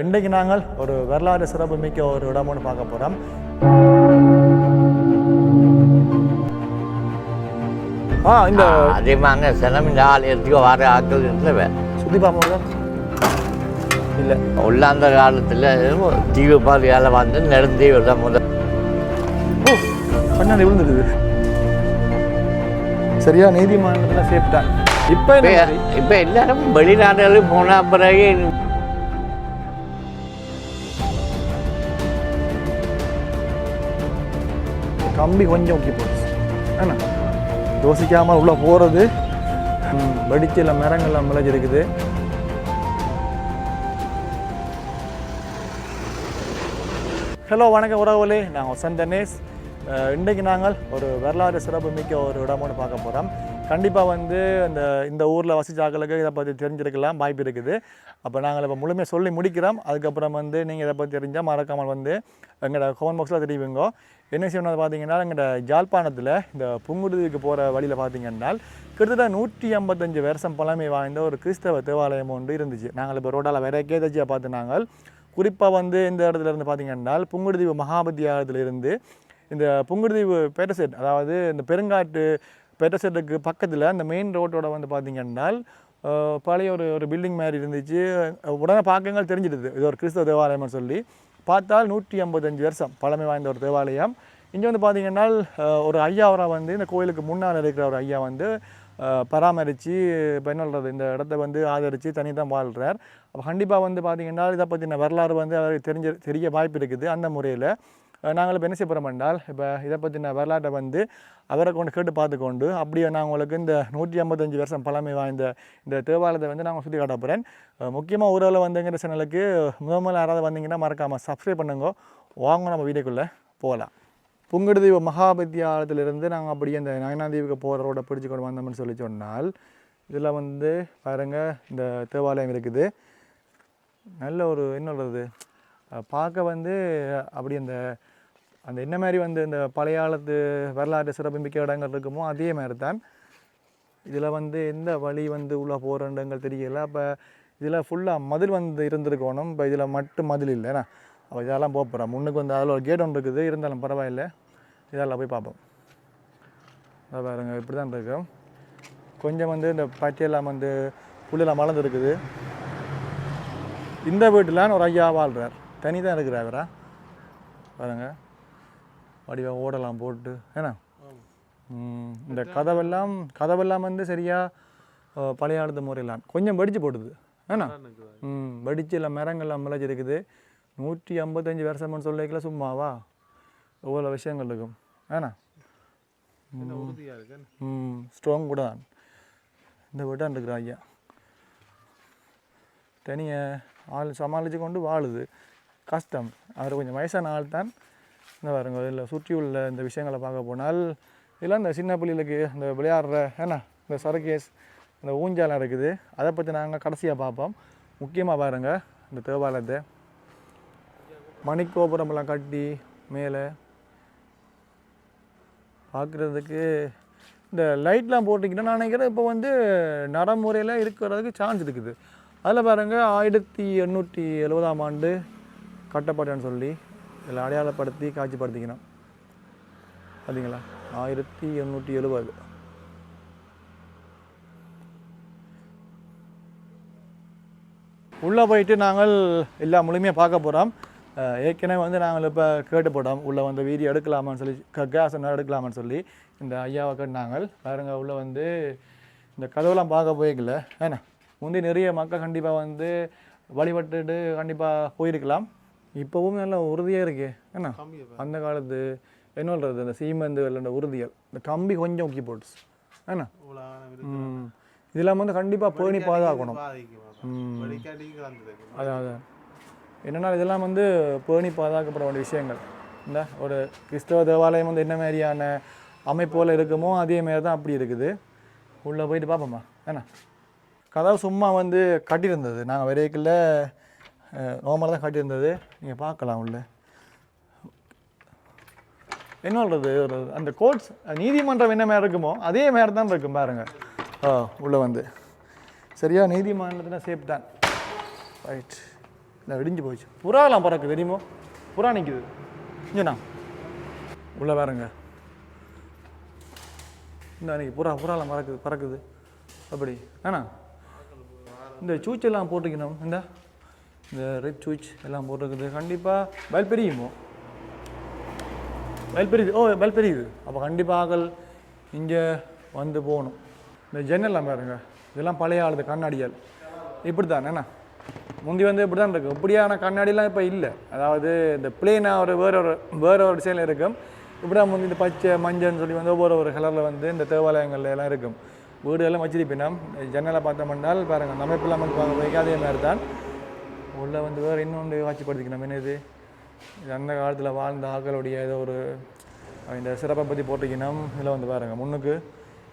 இன்றைக்கு நாங்கள் ஒரு வரலாறு சிறப்பு மிக்க ஒரு இடம் ஒன்று பார்க்க போகிறோம் ஆ இந்த அதிகமான சினம் இந்த ஆலயத்துக்கு வர ஆட்கள் இருந்தவ சுற்றி பார்ப்போம் இல்லை. உள்ளாந்த காலத்தில் தீவு பாதையால் வந்து நெடுந்தீவு தான் முதல். கண்ணாடி விழுந்துடுது சரியா நீதிமன்றத்தில் சேஃப்டான் இப்போ இப்போ இப்போ எல்லாரும் வெளிநாடுகளுக்கு போன பிறகு கம்பி கொஞ்சம் ஊக்கி போச்சு. என்ன யோசிக்காமல் உள்ளே போகிறது வெடிச்சில மரங்கள்லாம் முளைச்சிருக்குது ஹலோ வணக்கம் உறவுகளே. நான் வசந்த் இன்றைக்கு நாங்கள் ஒரு வரலாறு சிறப்பு மிக்க ஒரு இடம் ஒன்று பார்க்க போகிறோம் கண்டிப்பாக வந்து அந்த இந்த ஊரில் வசிச்சாக்களுக்கு இதை பற்றி தெரிஞ்சிருக்கலாம் வாய்ப்பு இருக்குது. அப்போ நாங்கள் இப்போ முழுமையாக சொல்லி முடிக்கிறோம். அதுக்கப்புறம் வந்து நீங்கள் இதை பற்றி தெரிஞ்சால் மறக்காமல் வந்து எங்களோட கமெண்ட் பாக்ஸில் தெரிவிங்க. என்ன செய்யணும் பார்த்தீங்கன்னா எங்களோட ஜாழ்ப்பாணத்தில் இந்த புங்குடுதிக்கு போகிற வழியில் பார்த்தீங்கன்னா கிட்டத்தட்ட நூற்றி ஐம்பத்தஞ்சு வருஷம் பழமை வாய்ந்த ஒரு கிறிஸ்தவ தேவாலயம் ஒன்று இருந்துச்சு. நாங்கள் இப்போ ரோடால் வேற கேதச்சியாக பார்த்து நாங்கள். குறிப்பாக வந்து இந்த இடத்துல இருந்து பார்த்தீங்கன்னா புங்குடுதீவு மகாபத்தியாலயத்துல இருந்து இந்த புங்குடுதீவு பேட்டசெட் அதாவது இந்த பெருங்காட்டு பேட்டசெட்டுக்கு பக்கத்தில் அந்த மெயின் ரோட்டோட வந்து பார்த்தீங்கன்னா பழைய ஒரு ஒரு பில்டிங் மாதிரி இருந்துச்சு. உடனே பார்க்கங்கள் தெரிஞ்சிடுது. இது ஒரு கிறிஸ்தவ தேவாலயம்னு சொல்லி. பார்த்தால் நூற்றி ஐம்பத்தஞ்சு வருஷம் பழமை வாய்ந்த ஒரு தேவாலயம். இங்கே வந்து பார்த்தீங்கன்னா ஒரு ஐயாவராக வந்து இந்த கோயிலுக்கு முன்னால் இருக்கிற ஒரு ஐயா வந்து பராமரித்து இப்போ இந்த இடத்த வந்து ஆதரித்து தனி தான் வாழ்கிறார் அப்போ கண்டிப்பாக வந்து பார்த்தீங்கன்னா இதை பற்றின வரலாறு வந்து அவருக்கு தெரிஞ்ச தெரிய வாய்ப்பு இருக்குது. அந்த முறையில் நாங்கள் இப்போ என்ன செய்ய போகிறோம் என்றால் இப்போ இதை பற்றின வரலாற்றை வந்து அவரை கொண்டு கேட்டு பார்த்துக்கொண்டு அப்படியே நான் உங்களுக்கு இந்த நூற்றி ஐம்பத்தஞ்சு வருஷம் பழமை வாய்ந்த இந்த தேவாலயத்தை வந்து நாங்கள் சுற்றி காட்ட போகிறேன் முக்கியமாக ஊரில் வந்துங்கிற சேனலுக்கு முதல் முதல்ல யாராவது வந்தீங்கன்னா மறக்காமல் சப்ஸ்கிரைப் பண்ணுங்க. வாங்க நம்ம வீடியோக்குள்ளே போகலாம் புங்குடுதீவு மகாபத்தியாலத்திலிருந்து நாங்கள் அப்படியே இந்த நயனாதீவுக்கு போகிற ரோட பிடிச்சு கொண்டு வந்தோம்னு சொல்லி சொன்னால் இதில் வந்து பாருங்கள் இந்த தேவாலயம் இருக்குது. நல்ல ஒரு என்ன சொல்கிறது பார்க்க வந்து அப்படி அந்த அந்த என்ன மாதிரி வந்து இந்த பழைய காலத்து வரலாற்று சிறப்புமிக்க இடங்கள் இருக்குமோ அதே மாதிரி தான் இதில் வந்து எந்த வழி வந்து உள்ளே போகிறண்டங்கள் தெரியல. அப்போ இதில் ஃபுல்லாக மதில் வந்து இருந்திருக்கணும். இப்போ இதில் மட்டும் மதில் இல்லைண்ணா அப்போ இதெல்லாம் போக போகிறோம் முன்னுக்கு வந்து அதில் ஒரு கேட் ஒன்று இருக்குது. இருந்தாலும் பரவாயில்ல. இதெல்லாம் போய் பார்ப்போம் அதை பாருங்க இப்படி தான் இருக்கும் கொஞ்சம் வந்து இந்த பட்டியெல்லாம் வந்து புல்லெல்லாம் வளர்ந்துருக்குது இந்த வீட்டில் ஒரு ஐயா வாழ்கிறார் தனி தான் இருக்கிறார் அவரா பாருங்கள் வடிவ ஓடலாம் போட்டு ஏன்னா? இந்த கதவெல்லாம் கதவெல்லாம் வந்து சரியாக பழைய முறையெல்லாம் கொஞ்சம் வெடிச்சு போட்டுது ஏன்னா? ம் வெடிச்சு எல்லாம் மரங்கள்லாம் முளைச்சிருக்குது. நூற்றி ஐம்பத்தஞ்சு வருஷம்னு சொல்லிக்கல சும்மாவா? எவ்வளோ விஷயங்கள் இருக்கும் ஏன்னா? ம். ஸ்ட்ராங் கூட தான். இந்த வீட்டான் இருக்கிற ஐயா. தனியை ஆள் சமாளித்து கொண்டு வாழுது. கஷ்டம். அவர் கொஞ்சம் வயசான ஆள் தான் இந்த பாருங்க இதில் சுற்றி உள்ள இந்த விஷயங்களை பார்க்க போனால் இதெல்லாம் இந்த சின்ன பிள்ளைகளுக்கு இந்த விளையாடுற ஏன்னா இந்த சரக்கேஸ் இந்த ஊஞ்சாலம் இருக்குது. அதை பற்றி நாங்கள் கடைசியாக பார்ப்போம். முக்கியமாக பாருங்க இந்த தேவாலயத்தை. மணிக்கோபுரமெல்லாம் கட்டி மேலே பார்க்குறதுக்கு இந்த லைட்லாம் போட்டிங்கன்னா நான் நினைக்கிறேன் இப்போ வந்து நடைமுறையில் இருக்கிறதுக்கு சான்ஸ் இருக்குது. அதில் பாருங்கள் ஆயிரத்தி எண்ணூற்றி எழுபதாம் ஆண்டு கட்டப்பட்டேன்னு சொல்லி இதில் அடையாளப்படுத்தி காட்சிப்படுத்திக்கணும். பார்த்தீங்களா? ஆயிரத்தி எண்ணூற்றி எழுபது. உள்ளே போயிட்டு நாங்கள் எல்லாம் முழுமையாக பார்க்க போகிறோம். ஏற்கனவே வந்து நாங்கள் இப்போ கேட்டு போட்டோம். உள்ளே வந்து வீடியோ எடுக்கலாமான்னு சொல்லி கேஸ் என்ன எடுக்கலாமான்னு சொல்லி இந்த ஐயாவை கேட்டாங்கள். பாருங்க உள்ளே வந்து இந்த கதவுலாம் பார்க்க போயிருக்கல ஏன்னா முந்தி நிறைய மக்கள் கண்டிப்பாக வந்து வழிபட்டுட்டு கண்டிப்பாக போயிருக்கலாம். இப்போவும் நல்ல உறுதியாக இருக்கு. என்ன அந்த காலத்து என்ன சொல்கிறது இந்த சீமெந்து விளையாண்ட உறுதியல் இந்த கம்பி கொஞ்சம் ஊக்கி போட்டுச்சு. என்ன ம். இதெல்லாம் வந்து கண்டிப்பாக பேணி பாதுகாக்கணும் அதான் அதான். என்னென்னா இதெல்லாம் வந்து பேணி பாதுகாக்கப்பட வேண்டிய விஷயங்கள். இந்த ஒரு கிறிஸ்தவ தேவாலயம் வந்து என்ன மாதிரியான அமைப்போல் இருக்குமோ அதே மாதிரி தான் அப்படி இருக்குது. உள்ளே போயிட்டு பார்ப்போம்மா என்ன கதவு சும்மா வந்து கட்டியிருந்தது. நாங்கள் வரைக்குள்ள நார்மலாக தான் காட்டியிருந்தது. நீங்கள் பார்க்கலாம் உள்ள. என்ன சொல்கிறது ஒரு அந்த கோர்ட்ஸ் நீதிமன்றம் என்ன மாதிரி இருக்குமோ அதே மாதிரி தான் இருக்கும் பாருங்க. ஆ உள்ளே வந்து. சரியா? நீதிமன்றத்தில் சேஃப் தான். ரைட் இல்லை விடிஞ்சு போச்சு. புறாலாம் பறக்குது தெரியுமோ? புறா நிற்குது இங்கண்ணா உள்ளே வேறங்க இந்த அன்றைக்கி புறா புறாலாம் பறக்குது பறக்குது. அப்படி. ஏண்ணா இந்த சூச்செல்லாம் போட்டுக்கணும். இந்த. இந்த ரெட் சூச் எல்லாம் போட்டிருக்குது. கண்டிப்பாக வயல் பெரியுமோ வயல் பெரியுது ஓ வயல் பெரியுது அப்போ கண்டிப்பாக இங்கே வந்து போகணும். இந்த ஜன்னல்லாம் பாருங்க. இதெல்லாம் பழைய ஆளுது கண்ணாடியால் இப்படி தான் என்ன? முந்தி வந்து இப்படி தான் இருக்கும் இப்படியான கண்ணாடிலாம் இப்போ இல்லை. அதாவது இந்த பிளேனாக ஒரு வேற ஒரு வேற ஒரு டிசைனில் இருக்கும். இப்படி தான் முந்தி இந்த பச்சை மஞ்சள்னு சொல்லி வந்து ஒவ்வொரு ஒரு கலரில் வந்து இந்த தேவாலயங்கள்ல எல்லாம் இருக்கும். வீடு எல்லாம் வச்சிருப்பினா ஜன்னலை பார்த்தோம்னால் பாருங்கள் அந்த அமைப்பெல்லாம் வந்து பார்க்க அதே மாதிரி தான். உள்ளே வந்து வேறு இன்னொன்று காட்சிப்படுத்திக்கணும் என்னது? இது அந்த காலத்தில் வாழ்ந்த ஆக்களுடைய ஏதோ ஒரு இந்த சிறப்பை பற்றி போட்டிக்கணும் இதில் வந்து பாருங்க முன்னுக்கு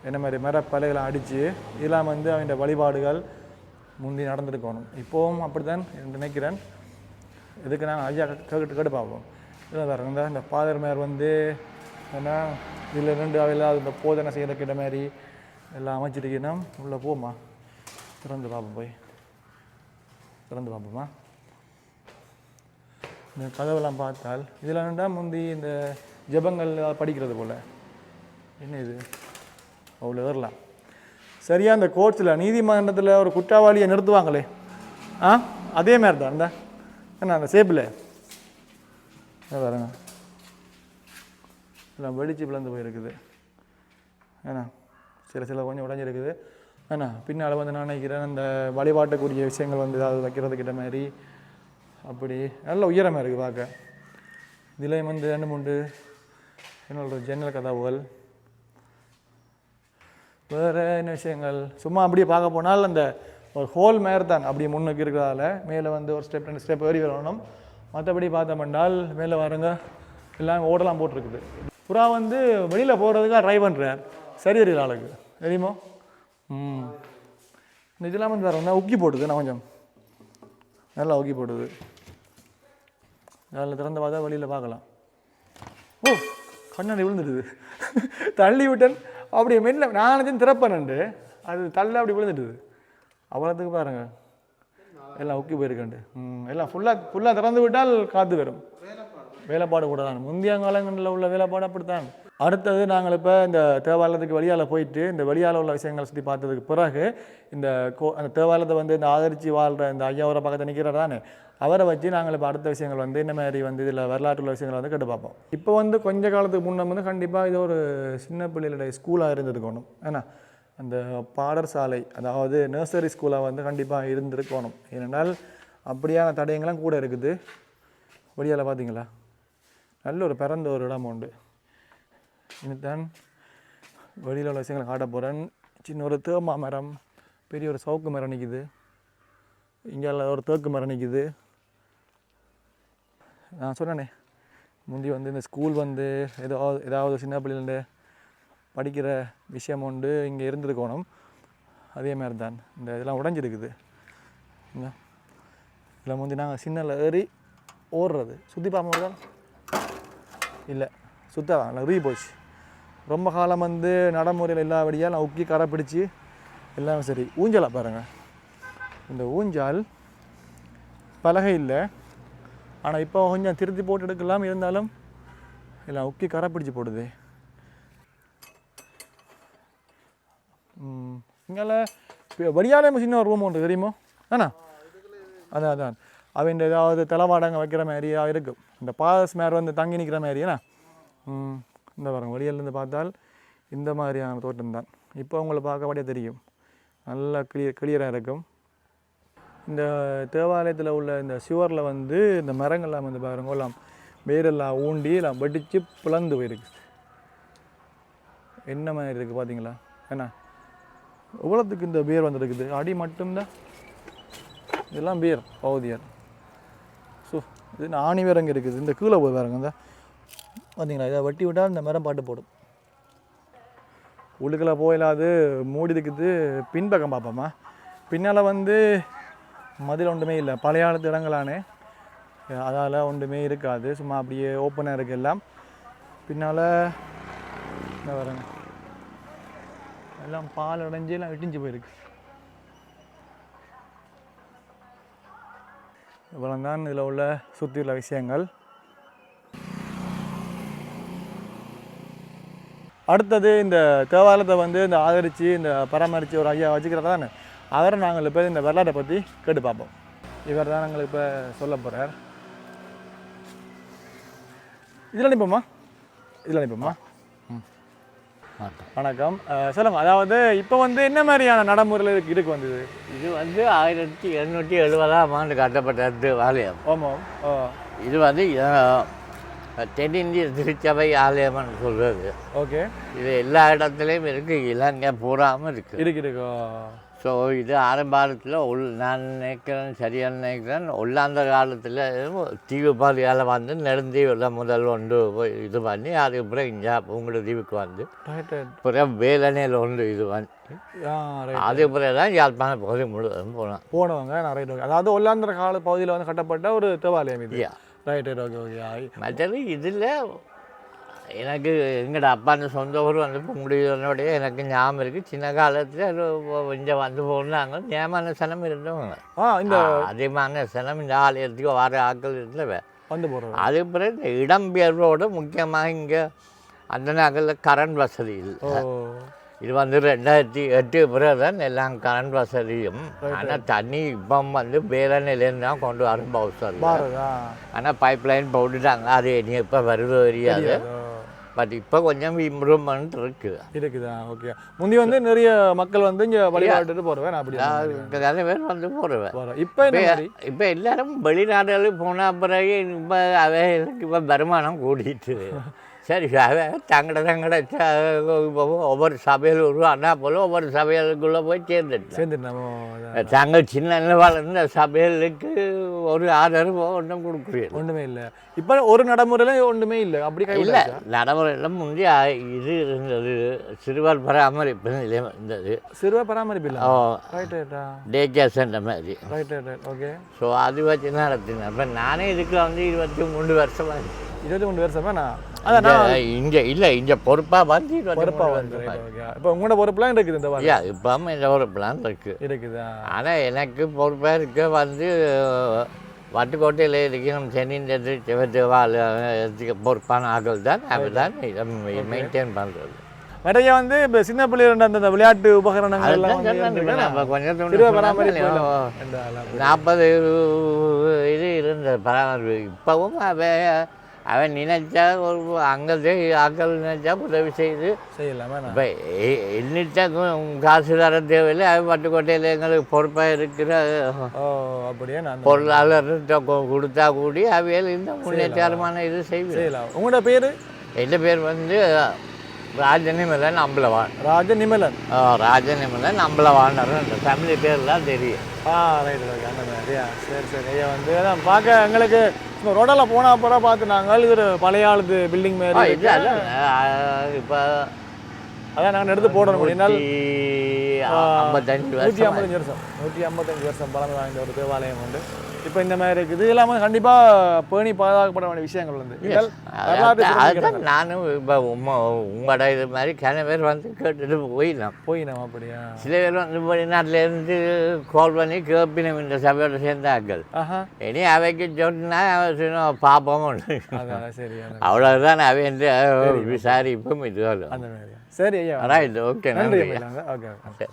என்ன மாதிரி மரப்பலைகளை அடித்து இதெல்லாம் வந்து அவன் வழிபாடுகள் முந்தி நடந்துருக்கணும். இப்போவும் அப்படித்தான் நினைக்கிறேன். இதுக்கு நான் ஐயா கேட்டு கேட்டு பார்ப்போம். இதில் பாருங்க இந்த இந்த பாதர்மையார் மேர் வந்து என்ன இதில் ரெண்டு அவையில் இந்த போதனை செய்யறதுக்கிட்ட மாதிரி எல்லாம் அமைச்சிருக்கணும். உள்ளே போமா திறந்து பார்ப்போம் போய். திறந்து பார்ப்போமா? இந்த கதவெல்லாம் பார்த்தால் இதில் என்னடா முந்தி இந்த ஜெபங்கள் படிக்கிறது போல். என்ன இது? அவ்வளோ வரலாம் சரியா இந்த கோர்ட்ஸில் நீதிமன்றத்தில் ஒரு குற்றவாளியை நிறுத்துவாங்களே? ஆ? அதே மாதிரி தான் இந்த. என்ன அந்த சேப்பில் வரேங்க எல்லாம் வெடிச்சு பிளந்து போயிருக்குது. ஏன்னா சில சில கொஞ்சம் உடஞ்சிருக்குது. ஏன்னா பின்னால் வந்து நான் நினைக்கிறேன் அந்த வழிபாட்டுக்குரிய விஷயங்கள் வந்து ஏதாவது வைக்கிறதுக்கிட்ட மாதிரி. அப்படி. நல்ல உயரமாக இருக்குது பார்க்க. இதுலேயும் வந்து ரெண்டு மூன்று. என்ன சொல்கிறது ஜன்னல் கதவுகள். வேறு என்ன விஷயங்கள்? சும்மா அப்படியே பார்க்க போனால் அந்த ஒரு ஹோல் மேர் தான் அப்படியே முன்னுக்கு இருக்கிறதால. மேலே வந்து ஒரு ஸ்டெப் ரெண்டு ஸ்டெப் ஏறி வரணும். மற்றபடி பார்த்தோம்னால் மேலே வரங்க. எல்லாம் ஓடலாம் போட்டிருக்குது. புறா வந்து வெளியில் போகிறதுக்காக ட்ரை பண்ணுறேன் சரி தெரியல ஆளுக்கு? தெரியுமோ? ம். இந்த இதெல்லாம் வந்து வேறு உக்கி போட்டுது நான் கொஞ்சம். நல்லா உக்கி போட்டுது நல்லா திறந்து பார்த்தா வெளியில் பார்க்கலாம். ஓ கண்ணாடி விழுந்துடுது. தள்ளி விட்டேன். அப்படி மெல்ல நான் நினச்சேன் திறப்பேன்ண்டு அது தள்ள அப்படி விழுந்துட்டுது அவ்வளோத்துக்கு பாருங்கள் எல்லாம் உக்கி போயிருக்கண்டு ம் எல்லாம் ஃபுல்லாக ஃபுல்லாக திறந்து விட்டால் காற்று வரும். வேலைப்பாடு கூட தான். முந்தைய காலங்களில் உள்ள வேலைப்பாடு அப்படித்தான். அடுத்தது நாங்கள் இப்போ இந்த தேவாலயத்துக்கு வெளியால் போயிட்டு இந்த வெளியால் உள்ள விஷயங்களை சுற்றி பார்த்ததுக்கு பிறகு இந்த கோ அந்த தேவாலயத்தை வந்து இந்த ஆதரித்து வாழ்கிற இந்த ஐயாவரை பக்கத்தில் நிற்கிறார் தானே? அவரை வச்சு நாங்கள் இப்போ அடுத்த விஷயங்கள் வந்து இந்த மாதிரி வந்து இதில் வரலாற்று உள்ள விஷயங்களை வந்து கேட்டு பார்ப்போம். இப்போ வந்து கொஞ்ச காலத்துக்கு முன்னே வந்து கண்டிப்பாக இது ஒரு சின்ன பிள்ளைகளுடைய ஸ்கூலாக இருந்திருக்கணும். ஏன்னா அந்த பாடசாலை அதாவது நர்சரி ஸ்கூலாக வந்து கண்டிப்பாக இருந்திருக்கணும். ஏனென்றால் அப்படியான தடயங்கள்லாம் கூட இருக்குது. வெளியால் பார்த்தீங்களா நல்ல ஒரு பிறந்த ஒரு இடம் உண்டு. இனித்தான் வெளியில் உள்ள விஷயங்களை காட்ட போகிறேன் சின்ன ஒரு தேமா மரம் பெரிய ஒரு சவுக்கு மரம் நிற்கிது இங்கே ஒரு தேக்கு மரம் நிற்கிது நான் சொன்னேனே முந்தி வந்து இந்த ஸ்கூல் வந்து ஏதோ ஏதாவது சின்ன பிள்ளைலேருந்து படிக்கிற விஷயம் உண்டு இங்கே இருந்திருக்கணும். அதே மாதிரி தான் இந்த இதெல்லாம் உடஞ்சிருக்குது. இதில் முந்தி நாங்கள் சின்னல ஏறி ஓடுறது. சுற்றி பார்ப்போம் இல்லை. சுத்தவா ரீ போச்சு. ரொம்ப காலம் வந்து நடைமுறையில் இல்லாதபடியாக நான் உக்கி கரை பிடிச்சி எல்லாம் சரி. ஊஞ்சலை பாருங்கள் இந்த ஊஞ்சால் பலகை இல்லை. ஆனால் இப்போ கொஞ்சம் திருத்தி போட்டு எடுக்கலாம் இருந்தாலும் எல்லாம் உக்கி கரை பிடிச்சி போடுது. இங்கால வடியாலே சின்ன ஒரு ரூம் ஒன்று தெரியுமோ? தானே அதான் அதான். அவன் ஏதாவது தலைவாடங்க வைக்கிற மாதிரியா இருக்கும் இந்த பாதஸ் மேர் வந்து தங்கி நிற்கிற மாதிரியா இந்த பாருங்க வெளியிலேருந்து பார்த்தால் இந்த மாதிரியான தோட்டம் தான். இப்போ உங்களை பார்க்கபடியே தெரியும். நல்லா கிளியர் கிளியராக இருக்கும். இந்த தேவாலயத்தில் உள்ள இந்த சுவரில் வந்து இந்த மரங்கள்லாம் வந்து பாருங்க எல்லாம் வேரெல்லாம் ஊண்டி எல்லாம் வெடித்து பிளந்து போயிருக்கு. என்ன மாதிரி இருக்குது பார்த்தீங்களா என்ன? எவ்வளோத்துக்கு இந்த பேர் வந்துருக்குது? அடி மட்டும்தான்? இதெல்லாம் பேர் பகுதியார். ஸோ இது ஆணி வேற இருக்குது. இந்த கீழே போய் பாருங்க இந்த பார்த்தீங்களா இதை வெட்டி விட்டால் இந்த மரம் பாட்டு போடும். உழுக்கில் போயிலாது மூடி இருக்குது பின்பக்கம் பார்ப்போம்மா பின்னால் வந்து மதில் ஒன்றுமே இல்லை பழைய காலத்து இடங்களானே. அதால் ஒன்றுமே இருக்காது சும்மா அப்படியே ஓப்பனாக இருக்குது எல்லாம். பின்னால் என்ன வரேங்க எல்லாம் பால் அடைஞ்சு எல்லாம் இடிஞ்சு போயிருக்கு. இவ்வளோ தான் இதில் உள்ள சுற்றியுள்ள விஷயங்கள். அடுத்தது இந்த தேவாலயத்தை வந்து இந்த ஆதரித்து இந்த பராமரித்து ஒரு ஐயா வச்சுக்கிறதா தானே? அவரை நாங்கள் இப்போ இந்த வரலாற்றை பற்றி கேட்டு பார்ப்போம். இவர் தான் எங்களுக்கு இப்போ சொல்ல போகிறார் இதில் அனுப்போமா இதில் அனுப்போமா வணக்கம். சொல்லுங்க. அதாவது இப்போ வந்து என்ன மாதிரியான நடைமுறையில் இருக்கு இருக்கு வந்தது? இது வந்து ஆயிரத்தி எண்ணூற்றி எழுபதாம் ஆண்டு கட்டப்பட்ட தேவாலயம் ஆமாம். இது வந்து தென்னிந்திய திருச்சபை ஆலயம்னு சொல்கிறது ஓகே. இது எல்லா இடத்துலையும் இருக்குது இலங்கை பூராமல் இருக்குது இருக்கு இருக்கு. ஸோ இது ஆரம்பாரத்தில் உள் நான் நினைக்கிறேன் சரியான நினைக்கிறேன் உள்ளாந்த காலத்தில் தீவு பாதையால் வந்து நெடுந்தீவில் முதல் ஒன்று போய் இது பண்ணி அதுக்கப்புறம் இங்கே உங்களோட தீவுக்கு வந்து. அப்புறம் வேலனையில் ஒன்று இது பண்ணி. அதுக்கப்புறம் தான் யாழ்ப்பாண பகுதி முழுவதும் போனோம். போனவங்க ஓகே அதாவது ஒல்லாந்திர கால பகுதியில் வந்து கட்டப்பட்ட ஒரு தேவாலயம் இது. ரைட் ரைட் ஓகே ஓகே மற்றது இதில் எனக்கு எங்களோட அப்பான்னு சொந்த ஊர் வந்து முடியோடைய எனக்கு ஞாபகம் இருக்குது சின்ன காலத்தில் இங்கே வந்து போனாங்க. நியமான சனம் இருந்தவங்க. ஆ இந்த அதிகமான சனம் இந்த ஆலயத்துக்கு வர ஆட்கள் இருந்தவ வந்து போகிறோம் அது பிறகு இந்த இடம்பெயர்வோடு முக்கியமாக இங்கே அந்த நகரில் கரண்ட் வசதி ஓ. இல்லை இது வந்து ரெண்டாயிரத்தி எட்டு பிறகு தான் எல்லாம் கரண்ட் வசதியும் ஆனால் தண்ணி இப்போ வந்து வேற நிலையில தான் கொண்டு வரும் பவுசர் ஆனால் பைப் லைன் போட்டுட்டாங்க. அது இனி எப்போ வருதோ தெரியாது. பட் இப்போ கொஞ்சம் இம்ப்ரூவ்மெண்ட் இருக்குது இருக்குதா? ஓகே முந்தி வந்து நிறைய மக்கள் வந்து இங்கே வழிபாட்டுட்டு போகிறவன் நான் அப்படி நிறைய பேர் வந்து போகிறேன் இப்போ இப்போ எல்லாரும் வெளிநாடுகளுக்கு போன பிறகு இப்போ அவைகளுக்கு இப்போ வருமானம் கூடிட்டு. சரி அவ தங்கட தங்கட ஒவ்வொரு சபையில் உருவானா போல ஒவ்வொரு சபைகளுக்குள்ளே போய் சேர்ந்துட்டு சேர்ந்து நம்ம தாங்க சின்ன வளர்ந்த சபைகளுக்கு ஒரு ஆதரவு ஒன்றும் கொடுக்குறீங்க ஒன்றுமே இல்லை. இப்போ ஒரு நடைமுறையில ஒன்றுமே இல்லை. அப்படி இல்லை. நடைமுறையில் முந்தைய இது இருந்தது சிறுவர் பராமரிப்பு நிலையம் இருந்தது. சிறுவ பராமரிப்பு இல்லை டே சென்டர் மாதிரி. Right right right okay so அது வச்சு நடத்தினேன். இப்போ நானே இதுக்கு வந்து இருபத்தி மூணு வருஷமாக இருபத்தி மூணு வருஷமா நான் அதான் நான் இங்கே இல்லை இங்கே பொறுப்பாக வந்து பொறுப்பாக மூணு வந்து இப்போ உங்களோட பொறுப்புலாம் இருக்குது இந்த வாரம்? இப்போ இந்த பிளான் இருக்குது இருக்குதா? ஆனால் எனக்கு பொறுப்பாக இருக்க வந்து வட்டுக்கோட்டையில் இருக்கணும். திருச்சபை பொறுப்பான ஆட்கள் தான். அவர் தான் மெயின்டைன் பண்ணுறது நிறைய வந்து இப்போ சின்ன பிள்ளைகள் அந்த விளையாட்டு உபகரணங்கள் எல்லாம் நாற்பது இது இருந்த பராமரிப்பு இப்போவும் அவன் நினைச்சா ஒரு அங்கே ஆக்கள் நினைச்சா உதவி செய்து. செய்யலாமா இப்போ என்னிட்ட காசு தர தேவையில்லை. அவன் பட்டுக்கோட்டையில் எங்களுக்கு பொறுப்பாக இருக்கிற ஓ அப்படியே? நான் பொருளாளர்கிட்ட கொடுத்தா கூடி அவையில் இந்த முன்னேற்றமான இது செய்யலாம். உங்களோட பேர்? என் பேர் வந்து ராஜநிமலன் அம்பலவான். ராஜ நிமலன் ராஜநிமலன் அம்பலவான் அந்த ஃபேமிலி பேர்லாம் தெரியும். ஆ ரைட் ரைட் அந்த மாதிரியா? சரி சரி. ஐயா வந்து பார்க்க எங்களுக்கு சும்மா ரோடால போனா அப்புறம் பார்த்து நாங்கள் இது ஒரு பழைய ஆளுது பில்டிங் மாதிரி இப்போ அதான் நாங்கள் எடுத்து போடணும். அப்படின்னால் ஐம்பத்தஞ்சு நூற்றி ஐம்பத்தஞ்சு வருஷம் நூற்றி ஐம்பத்தஞ்சு வருஷம் பழமை வாய்ந்த ஒரு தேவாலயம் உண்டு இப்போ இந்த மாதிரி இருக்குது இது இல்லாமல் கண்டிப்பாக பேணி பாதுகாக்கப்பட வேண்டிய விஷயங்கள் வந்து அதுதான் நானும் இப்போ உம்ம உங்களோட இது மாதிரி கன பேர் வந்து கேட்டுட்டு போயிடலாம் போய் நம்ம அப்படியா சில பேர் வந்து வெளிநாட்டிலேருந்து கால் பண்ணி கேப்பினம் இந்த சபையோட சேர்ந்தாக்கள் இனி அவைக்கு சொன்னா பாப்போம் அவ்வளோதான் அவன் விசாரிப்பும் இது சரி ஐயா. ரைட் ஓகே நன்றி ஓகே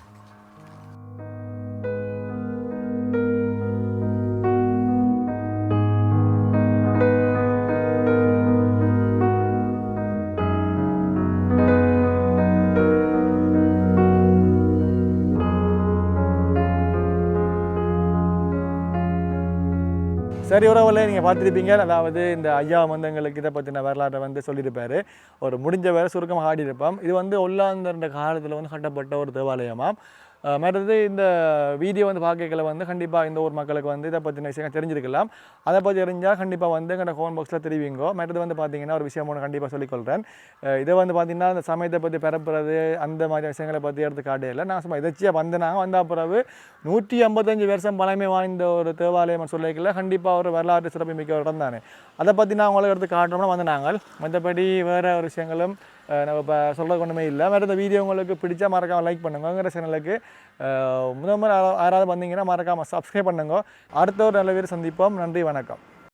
சரி. சரி நீங்கள் பார்த்துருப்பீங்க. அதாவது இந்த ஐயா வந்து எங்களுக்கு இதை பற்றின வரலாற்றை வந்து சொல்லியிருப்பாரு. ஒரு முடிஞ்ச வரை சுருக்கமாக ஆடியிருப்போம். இது வந்து ஒல்லாந்தர்ன்ற காலத்தில் வந்து கட்டப்பட்ட ஒரு தேவாலயமாம். மற்றது இந்த வீடியோ வந்து பார்க்கல வந்து கண்டிப்பாக இந்த ஊர் மக்களுக்கு வந்து இதை பற்றின விஷயம் தெரிஞ்சிருக்கலாம். அதை பற்றி தெரிஞ்சால் கண்டிப்பாக வந்து எங்களோட ஃபோன் பாக்ஸில் தெரிவிங்கோ. மற்றது வந்து பார்த்தீங்கன்னா ஒரு விஷயம் ஒன்று கண்டிப்பாக சொல்லிக்கொள்கிறேன் இதை வந்து பார்த்திங்கன்னா அந்த சமயத்தை பற்றி பரப்புறது அந்த மாதிரி விஷயங்களை பற்றி எடுத்து காட்டையில் நான் சும்மா எதாச்சியாக வந்தேனாங்க வந்த பிறகு நூற்றி ஐம்பத்தஞ்சு வருஷம் பழமை வாய்ந்த ஒரு தேவாலயம் சொல்லிக்கல கண்டிப்பாக ஒரு வரலாற்று சிறப்பு மிக்க இடம் தானே. அதை பற்றி நான் உங்களுக்கு எடுத்து காட்டணும்னா வந்து நாங்கள். மற்றபடி வேறு ஒரு விஷயங்களும் நம்ம இப்போ சொல்கிறது ஒன்றுமே இல்லை. வேறு இந்த வீடியோ உங்களுக்கு பிடிச்சா மறக்காமல் லைக் பண்ணுங்கங்கிற சேனலுக்கு முதல் முறை யாராவது வந்தீங்கன்னா மறக்காமல் சப்ஸ்கிரைப் பண்ணுங்க. அடுத்த ஒரு நல்ல பேர் சந்திப்போம். நன்றி வணக்கம்.